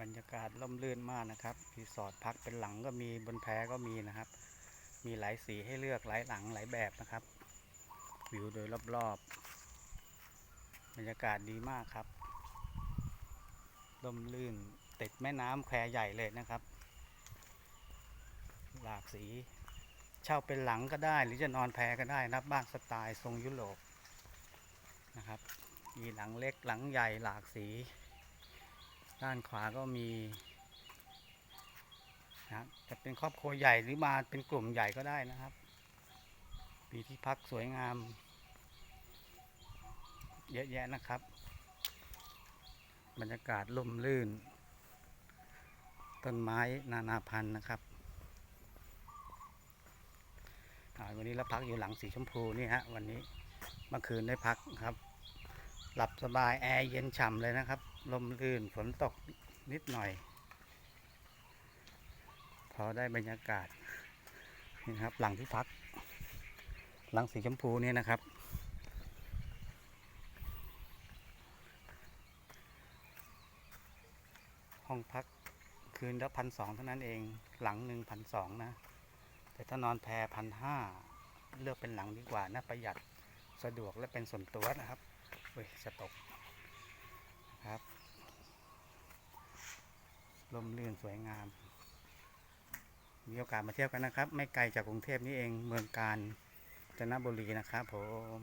บรรยากาศร่มรื่นมากนะครับรีสอร์ทพักเป็นหลังก็มีบนแพก็มีนะครับ มีหลายสีให้เลือกหลายหลังหลายแบบนะครับ วิวโดยรอบๆ บรรยากาศดีมากครับร่มรื่นติดแม่น้ำแควใหญ่เลยนะครับ หลากสีเช่าเป็นหลังก็ได้ หรือจะนอนแพก็ได้นะบบ้านสไตล์ทรงยุโรปนะครับ มีหลังเล็กหลังใหญ่หลากสี ด้านขวาก็มีนะครับจะเป็นครอบครัวใหญ่หรือมาเป็นกลุ่มใหญ่ก็ได้นะครับ มีที่พักสวยงาม เยอะแยะนะครับ บรรยากาศล่มลื่น ต้นไม้นานาพันธุ์นะครับวันนี้เราพักอยู่หลังสีชมพูนี่ฮะวันนี้เมื่อคืนได้พักครับ หลับสบายแอร์เย็นฉ่ำเลยนะครับ ลมลื่นฝนตกนิดหน่อย พอได้บรรยากาศนี่นะครับ หลังที่พัก หลังสีชมพูนี่นะครับ ห้องพักคืนละพันสองเท่านั้นเองหลังหนึ่งพันสองนะ แต่ถ้านอนแพรพันห้าเลือกเป็นหลังดีกว่านะประหยัดสะดวกและเป็นส่วนตัวนะครับเฮ้ยจะตกครับ ลมรื่นสวยงาม มีโอกาสมาเที่ยวกันนะครับ ไม่ไกลจากกรุงเทพนี่เองเมืองการจนบุรีนะครับผม